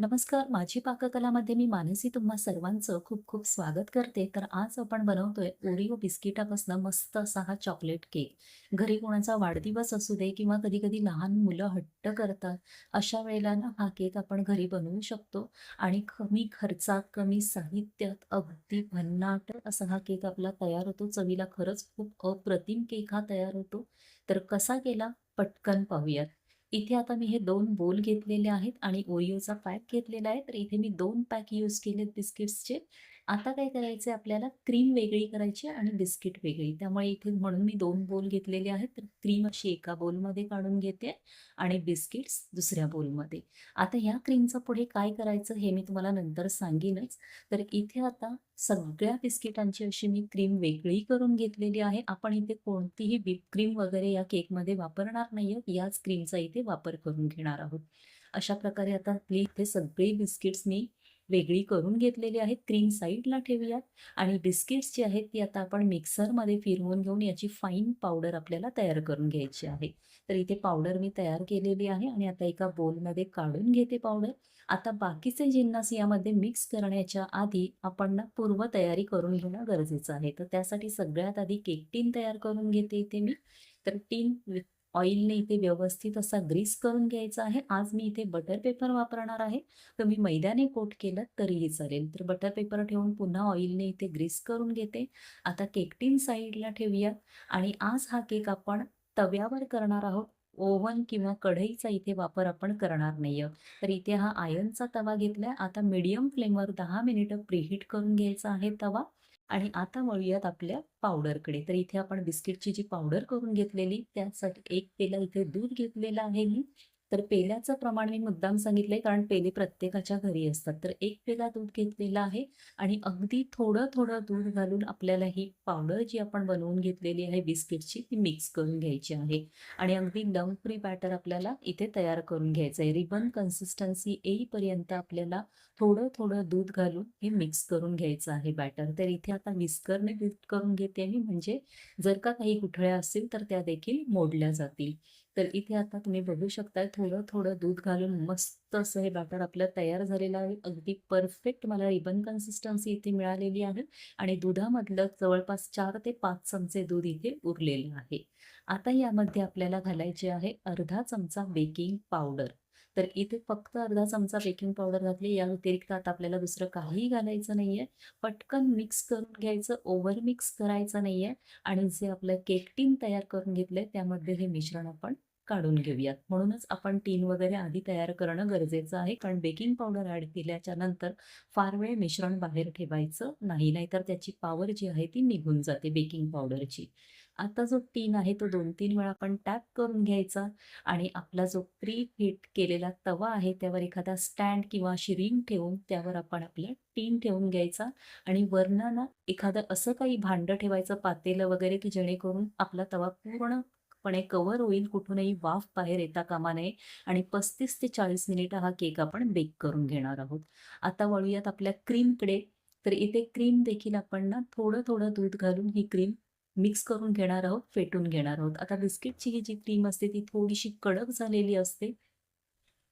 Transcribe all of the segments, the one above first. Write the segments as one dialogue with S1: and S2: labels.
S1: नमस्कार, माझी पाककलामध्ये मी मानसी तुम्हा सर्वांचं खूप खूप स्वागत करते. तर आज आपण बनवतोय ओरिओ बिस्किटापासून मस्त असा हा चॉकलेट केक. घरी कोणाचा वाढदिवस असू दे किंवा कधी-कधी लहान मुलं हट्ट करतात, अशा वेळेला ना हा केक आपण घरी बनवू शकतो आणि कमी खर्चात, कमी साहित्यात अगदी भन्नाट असा हा केक आपला तयार होतो. चवीला खरंच खूप अप्रतिम केक हा तयार होतो. तर कसा केला? पटकन पाहूयात. इथे आता मी हे दोन बोल घेतलेले आहेत आणि ओरिओचा पॅक घेतलेला आहे. तर इथे मी दोन पॅक यूज केलेत बिस्किट्सचे. आता काय करायचंय आपल्याला क्रीम वेगळी करायची आणि बिस्किट वेगळी. त्यामुळे इथे म्हणून मी दोन बोल घेतलेले आहेत. तर क्रीम अशी एका बोलमध्ये काढून घेते आणि बिस्किट्स दुसऱ्या बोलमध्ये. आता ह्या क्रीमचं पुढे काय करायचं हे मी तुम्हाला नंतर सांगेनच. तर इथे आता सगळ्या बिस्किटांची अशी मी क्रीम वेगळी करून घेतलेली आहे. आपण इथे कोणतीही व्हिप क्रीम वगैरे या केकमध्ये वापरणार नाही याच क्रीमचा इथे वापर करून घेणार आहोत. अशा प्रकारे आता आपली इथे सगळी बिस्किट्स मी वेगळी करून घेतलेली आहेत. क्रीम साईडला ठेवूयात आणि बिस्किट्स जी आहेत ती आता आपण मिक्सरमध्ये फिरवून घेऊन याची फाईन पावडर आपल्याला तयार करून घ्यायची आहे. तर इथे पावडर मी तयार केलेली आहे आणि आता एका बोलमध्ये काढून घेते पावडर. आता बाकीचे जिन्नस यामध्ये मिक्स करण्याच्या आधी आपण ना पूर्वतयारी करून घेणं गरजेचं आहे. तर त्यासाठी सगळ्यात आधी केक टीन तयार करून घेते इथे मी. तर टीन विथ ऑइलने इथे व्यवस्थित असा ग्रीस करून घ्यायचा आहे. आज मी इथे बटर पेपर वापरणार आहे. तुम्ही मैद्याने कोट केलं तरीही चालेल. तर बटर पेपर ठेवून पुन्हा ऑइलने इथे ग्रीस करून घेते. आता केक टीन साइडला ठेवूया आणि आज हा केक आपण तव्यावर करणार आहोत. ओव्हन किंवा कढईचा इथे वापर आपण करणार नाही तर इथे हा आयर्नचा तवा घेतलाय. आता मीडियम फ्लेमवर दहा मिनिटं प्रीहीट करून घ्यायचा आहे तवा आणि आता वळूयात आपल्या पावडरकडे. तर इथे आपण बिस्किटची जी पावडर करून घेतलेली त्यासाठी एक पेला इथे दूध घेतलेलं आहे मी. तर पेल्याचं प्रमाण मी मुद्दाम सांगितलंय कारण पेले प्रत्येकाच्या घरी असतात. तर एक पेला दूध घेतलेलं आहे आणि अगदी थोडं-थोडं दूध घालून आपल्याला ही पावडर जी आपण बनवून घेतलेली आहे बिस्किटची ती मिक्स करून घ्यायची आहे आणि अगदी डम फ्री बॅटर आपल्याला इथे तयार करून घ्यायचं आहे. रिबन कन्सिस्टन्सी येईपर्यंत आपल्याला थोडं-थोडं दूध घालून हे मिक्स करून घ्यायचं आहे बॅटर. तर इथे आता विस्करने बीट करून घेते मी म्हणजे जर का काही गुठळ्या असतील तर त्या देखील मोडल्या जातील. तर इथे आता तुम्ही बघू शकताय थोडं-थोडं दूध घालून मस्त असं हे बॅटर आपलं तयार झालेलं आहे. अगदी परफेक्ट मला रिबन कन्सिस्टन्सी इथे मिळालेली आहे आणि दुधामधलं जवळपास चार ते पाच चमचे दूध इथे उरलेलं आहे. आता यामध्ये आपल्याला घालायचे आहे अर्धा चमचा बेकिंग पावडर. तर इथे फक्त अर्धा चमचा बेकिंग पावडर घातली. या व्यतिरिक्त आता आपल्याला दुसरं काहीही घालायचं नाहीये. पटकन मिक्स करून घ्यायचं. ओव्हर मिक्स करायचं नाहीये आणि जे आपलं केक टीन तयार करून घेतलंय त्यामध्ये हे मिश्रण आपण काढून घेऊयात. म्हणूनच आपण टीन वगैरे आधी तयार करणं गरजेचं आहे. कारण बेकिंग पावडर ॲड केल्याच्यानंतर फार वेळ मिश्रण बाहेर ठेवायचं नाही. नाहीतर त्याची पॉवर जी आहे ती निघून जाते बेकिंग पावडरची. आता जो टीन आहे तो 2-3 वेळा आपण टॅप करून घ्यायचा आणि आपला जो प्री हिट केलेला तवा आहे त्यावर एखादा स्टँड किंवा अशी रिंग ठेवून त्यावर आपण आपला टीन ठेवून घ्यायचा आणि वरनं ना एखादं असं काही भांडं ठेवायचं पातेलं वगैरे की जेणेकरून आपला तवा पूर्णपणे कव्हर होईल. कुठूनही वाफ बाहेर येता कामा नये आणि 35 ते चाळीस मिनिट हा केक आपण बेक करून घेणार आहोत. आता वळूयात आपल्या क्रीमकडे. तर इथे क्रीम देखील आपण ना थोडं-थोडं दूध घालून ही क्रीम मिक्स करून घेणार आहोत, फेटून घेणार आहोत. आता बिस्किटची ही जी क्रीम असते ती थोडीशी कडक झालेली असते.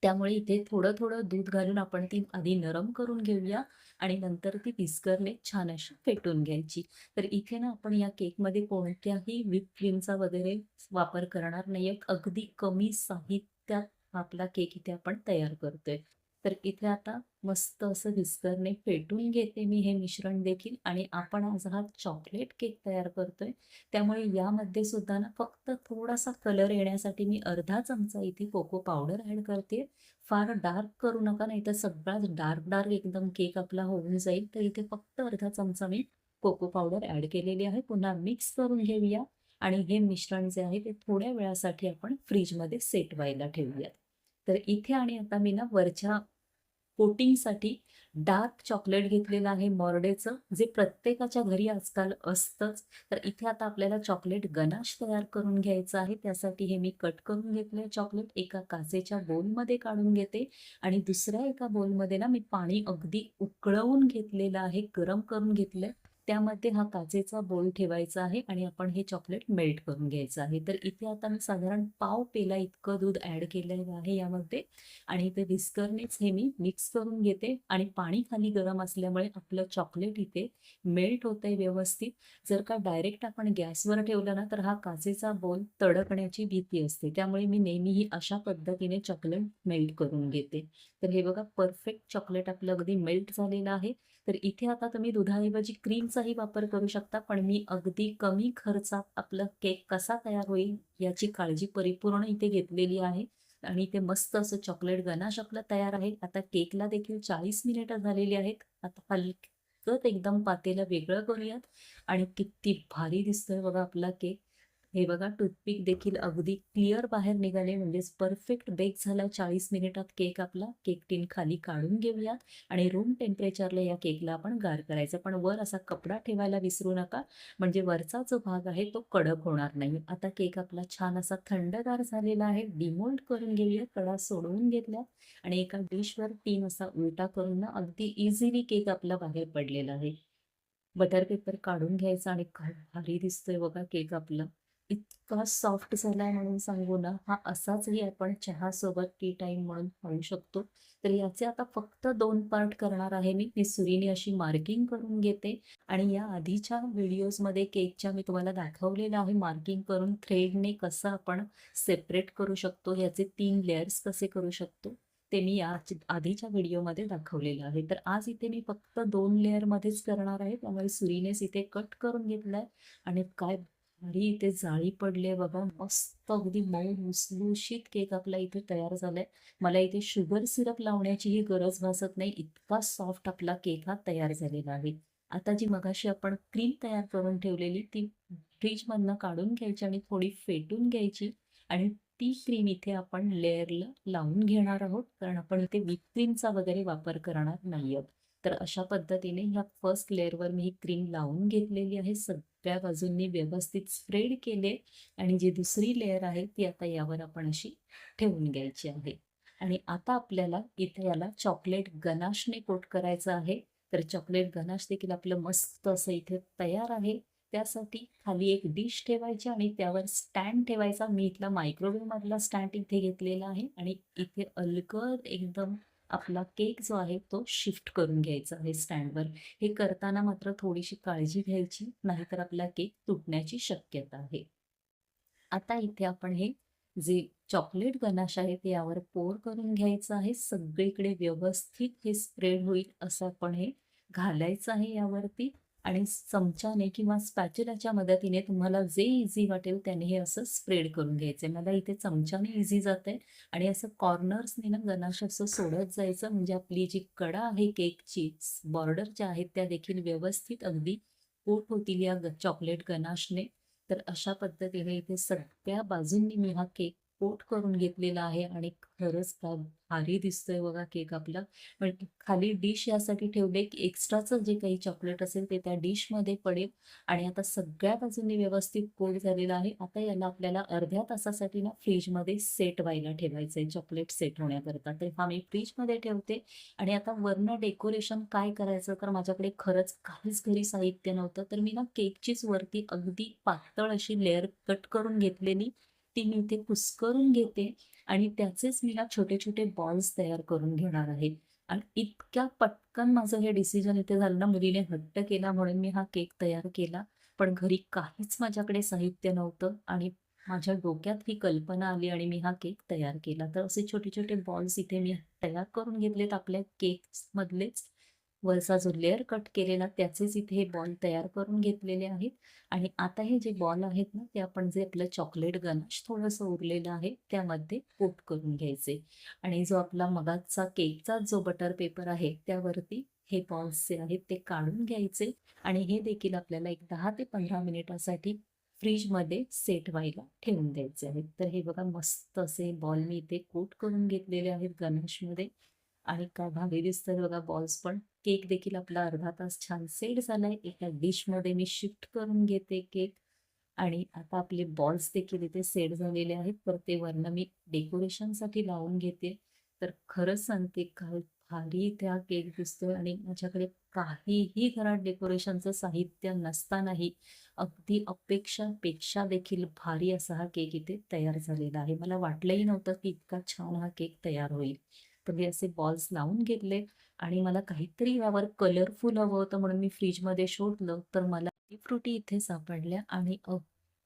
S1: त्यामुळे इथे थोडं-थोडं दूध घालून आपण ती आधी नरम करून घेऊया आणि नंतर ती पिस्करने छान अशी फेटून घ्यायची. तर इथे ना आपण या केकमध्ये कोणत्याही व्हिप क्रीमचा वगैरे वापर करणार नाही अगदी कमी साहित्यात आपला केक इथे आपण तयार करतोय. तर इथे आता मस्त असं व्हिस्करने फेटून घेते मी हे मिश्रण देखील आणि आपण आज हा चॉकलेट केक तयार करतोय. त्यामुळे यामध्ये सुद्धा ना फक्त थोडासा कलर येण्यासाठी मी अर्धा चमचा इथे कोको पावडर ॲड करतेय. फार डार्क करू नका नाही तर सगळाच डार्क-डार्क एकदम केक आपला होऊन जाईल. तर इथे फक्त अर्धा चमचा मी कोको पावडर ॲड केलेली आहे. पुन्हा मिक्स करून घेऊया आणि हे मिश्रण जे आहे ते थोड्या वेळासाठी आपण फ्रीजमध्ये सेट व्हायला ठेवूयात. तर इथे आणि आता मी ना वरच्या कोटिंगसाठी डार्क चॉकलेट घेतलेलं आहे मॉर्डेचं, जे प्रत्येकाच्या घरी आजकाल असतंच. तर इथे आता आपल्याला चॉकलेट गनाश तयार करून घ्यायचं आहे. त्यासाठी हे मी कट करून घेतलंय चॉकलेट. एका काचेच्या बोलमध्ये काढून घेते आणि दुसऱ्या एका बोलमध्ये ना मी पाणी अगदी उकळवून घेतलेलं आहे, गरम करून घेतलंय. त्यामध्ये हा काचेचा बोल ठेवायचा आहे आणि आपण हे चॉकलेट मेल्ट करून घ्यायचं आहे. तर इथे आता मी साधारण पाव पेला इतकं दूध ॲड केलेलं आहे यामध्ये आणि इथे विस्करनेच हे मी मिक्स करून घेते आणि पाणी खाली गरम असल्यामुळे आपलं चॉकलेट इथे मेल्ट होत व्यवस्थित. जर का डायरेक्ट आपण गॅसवर ठेवलं ना तर हा काचेचा बोल तडकण्याची भीती असते. त्यामुळे मी नेहमीही अशा पद्धतीने चॉकलेट मेल्ट करून घेते. तर हे बघा परफेक्ट चॉकलेट आपलं अगदी मेल्ट झालेलं आहे. तर इथे आता तुम्ही दुधाऐवजी क्रीमचाही वापर करू शकता पण मी अगदी कमी खर्चात आपलं केक कसा तयार होईल याची काळजी परिपूर्ण इथे घेतलेली आहे. आणि इथे मस्त असं चॉकलेट गनाश आपलं तयार आहे. आता केकला देखील चाळीस मिनिटं झालेली आहेत. आता हलकत एकदम पातेला वेगळं करूयात. आणि किती भारी दिसतोय बघा आपला केक हे बघा टूथपिक देखील अगदी क्लिअर बाहेर निघाले म्हणजेच परफेक्ट बेक झाला. चाळीस मिनिटात केक आपला केक टीन खाली काढून घेऊयात आणि रूम टेम्परेचरला या केकला आपण गार करायचं. पण वर असा कपडा ठेवायला विसरू नका म्हणजे वरचा जो भाग आहे तो कडक होणार नाही. आता केक आपला छान असा थंडगार झालेला आहे. डिमोल्ड करून घेऊया कडा सोडवून घेतल्या आणि एका डिशवर टीन असा उलटा करून ना अगदी इझिली केक आपला बाहेर पडलेला आहे. बटर पेपर काढून घ्यायचा आणि भारी दिसतोय बघा केक आपला. इतका सॉफ्ट झालाय म्हणून सांगू ना. हा असाचही आपण चहासोबत टी टाइम म्हणून खाऊ शकतो. तर याचे आता फक्त दोन पार्ट करणार आहे मी. मी सुरीने अशी मार्किंग करून घेते. आणि या आधीच्या व्हिडिओजमध्ये केकच्या मी तुम्हाला दाखवलेलं आहे. मार्किंग करून थ्रेडने कसं आपण सेपरेट करू शकतो याचे तीन लेअर्स कसे करू शकतो ते मी या आधीच्या व्हिडिओमध्ये दाखवलेलं आहे. तर आज इथे मी फक्त दोन लेअरमध्येच करणार आहे. त्यामुळे सुरीनेच इथे कट करून घेतलाय. आणि काय आणि इथे जाळी पडली बघा. मस्त अगदी मऊ लुसलुशीत केक आपला इथे तयार झालाय. मला इथे शुगर सिरप लावण्याचीही गरज भासत नाही. इतका सॉफ्ट आपला केक हा तयार झालेला आहे. आता जी मगाशी आपण क्रीम तयार करून ठेवलेली ती फ्रीजमधनं काढून घ्यायची आणि थोडी फेटून घ्यायची. आणि ती क्रीम इथे आपण लेअरला लावून घेणार आहोत. कारण आपण इथे विप क्रीमचा वगैरे वापर करणार नाही आहोत तर अशा पद्धतीने ह्या फर्स्ट लेअरवर मी ही क्रीम लावून घेतलेली आहे. सगळ्या बाजूंनी व्यवस्थित स्प्रेड केले आणि जी दुसरी लेअर आहे ती आता यावर आपण अशी ठेवून घ्यायची आहे. आणि आता आपल्याला इथे याला चॉकलेट गनाशने कोट करायचं आहे. तर चॉकलेट गनाश देखील आपलं मस्त असं इथे तयार आहे. त्यासाठी खाली एक डिश ठेवायची आणि त्यावर स्टँड ठेवायचा. मी इथला मायक्रोवेव्ह मधला स्टँड इथे घेतलेला आहे. आणि इथे अलगद एकदम आपला केक जो आहे तो शिफ्ट करून घ्यायचा आहे स्टँडवर. हे करताना मात्र थोडीशी काळजी घ्यायची नाहीतर आपला केक तुटण्याची शक्यता आहे. आता इथे आपण हे जे चॉकलेट गनाश आहे ते यावर पोर करून घ्यायचं आहे. सगळीकडे व्यवस्थित हे स्प्रेड होईल असं आपण हे घालायचं आहे यावरती. आणि चमच्याने किंवा स्पॅच्युलाच्या मदतीने तुम्हाला जे इझी वाटेल त्याने हे असं स्प्रेड करून घ्यायचं आहे मला इथे चमच्याने इझी जात आहे आणि असं कॉर्नर्सने ना गनाश असं सोडत जायचं. म्हणजे आपली जी कडा आहे केकची बॉर्डर ज्या आहेत त्या देखील व्यवस्थित अगदी पोट होतील या चॉकलेट गनाशने. तर अशा पद्धतीने इथे सगळ्या बाजूंनी मी हा केक कोट करून घेतलेला आहे आणि खरंच का भारी दिसतोय बघा केक आपला. पण खाली डिश यासाठी ठेवले की एक्स्ट्राचं जे काही चॉकलेट असेल ते त्या डिशमध्ये पडेल. आणि आता सगळ्या बाजूंनी व्यवस्थित कोट झालेला आहे. आता याला आपल्याला अर्ध्या तासासाठी ना फ्रीजमध्ये सेट व्हायला ठेवायचं आहे चॉकलेट सेट होण्याकरता. तर हा मी फ्रीजमध्ये ठेवते. आणि आता वरनं डेकोरेशन काय करायचं? तर माझ्याकडे खरंच काहीच घरी साहित्य नव्हतं. तर मी ना केकचीच वरती अगदी पातळ अशी लेअर कट करून घेतलेली. ती मी इथे कुस्करून घेते आणि त्याचेच मी ना छोटे छोटे बॉल्स तयार करून घेणार आहे. आणि इतक्या पटकन माझं हे डिसिजन इथे झालं ना मुलीने हट्ट केला म्हणून मी हा केक तयार केला. पण घरी काहीच माझ्याकडे साहित्य नव्हतं आणि माझ्या डोक्यात ही कल्पना आली आणि मी हा केक तयार केला. तर असे छोटे छोटे बॉल्स इथे मी तयार करून घेतलेत आपल्या केक मधलेच. वरचा जो लेअर कट केलेला त्याचेच इथे हे बॉल तयार करून घेतलेले आहेत. आणि आता हे जे बॉल आहेत ना ते आपण जे आपलं चॉकलेट गनाश थोडंसं उरलेलं आहे त्यामध्ये कोट करून घ्यायचे. आणि जो आपला मगाचा केकचा जो बटर पेपर आहे त्यावरती हे बॉल्स जे आहेत ते काढून घ्यायचे. आणि हे देखील आपल्याला एक दहा ते पंधरा मिनिटासाठी फ्रीजमध्ये सेट व्हायला ठेवून द्यायचे आहेत. तर हे बघा मस्त असे बॉल मी इथे कोट करून घेतलेले आहेत गणेशमध्ये आणि काय भारी दिसतात बघा बॉल्स पण. केक देखील आपला अर्धा तास छान सेट झालाय. एका डिशमध्ये मी शिफ्ट करून घेते केक आणि आता आपले बॉल्स देखील इथे सेट झालेले आहेत. तर ते वरनं मी डेकोरेशनसाठी लावून घेते. तर खरंच सांगते काय भारी त्या केक दिसतोय. आणि माझ्याकडे काहीही घरात डेकोरेशनचं साहित्य नसतानाही अगदी अपेक्षापेक्षा देखील भारी असा हा केक इथे तयार झालेला आहे. मला वाटलंही नव्हतं की इतका छान हा केक तयार होईल. तर मी असे बॉल्स लावून घेतले आणि मला काहीतरी यावर कलरफुल हवं होतं म्हणून मी फ्रीजमध्ये शोधलं तर मला फ्रुटी इथे सापडल्या आणि अ,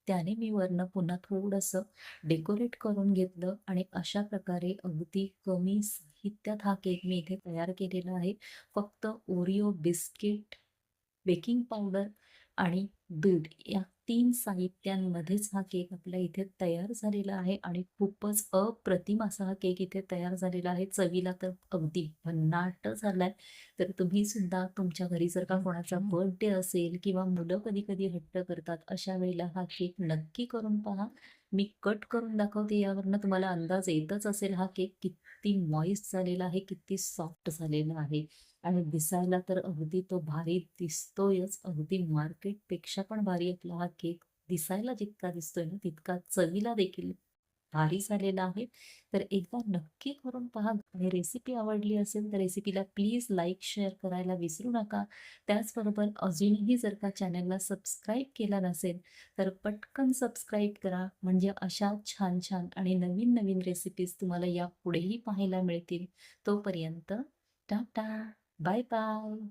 S1: त्याने मी वरनं पुन्हा थोडंसं डेकोरेट करून घेतलं आणि अशा प्रकारे अगदी कमी साहित्यात हा केक मी इथे तयार केलेला आहे. फक्त ओरिओ बिस्किट, बेकिंग पावडर आणि दूध या 3 साहित्यांमध्येच हा केक आपल्या इथे तयार झालेला आहे आणि खूपच अप्रतिम असा हा केक इथे तयार झालेला आहे. चवीला तर अगदी भन्नाट झालाय. तर तुम्ही सुद्धा तुमच्या घरी जर का कोणाचा बर्थडे असेल किंवा मुलं कधी-कधी हट्ट करतात, अशा वेळेला हा केक नक्की करून पहा. मी कट करून दाखवते यावरनं तुम्हाला अंदाज येतच असेल हा केक किती मॉइस्ट झालेला आहे, किती सॉफ्ट झालेला आहे आणि दिसायला तर अगदी तो भारी दिसतोयच. अगदी मार्केटपेक्षा पण भारी आपला हा केक दिसायला जितका दिसतोय ना, तितका चवीला देखील भारी झालेला आहे. तर एकदा नक्की करून पहा आणि रेसिपी आवडली असेल तर रेसिपीला प्लीज लाईक, शेअर करायला विसरू नका. त्याचबरोबर अजूनही जर का चॅनलला सबस्क्राईब केला नसेल, तर पटकन सबस्क्राईब करा. म्हणजे अशा छान-छान आणि नवीन-नवीन रेसिपीज तुम्हाला यापुढेही पाहायला मिळतील. तोपर्यंत टाटा, Bye-bye!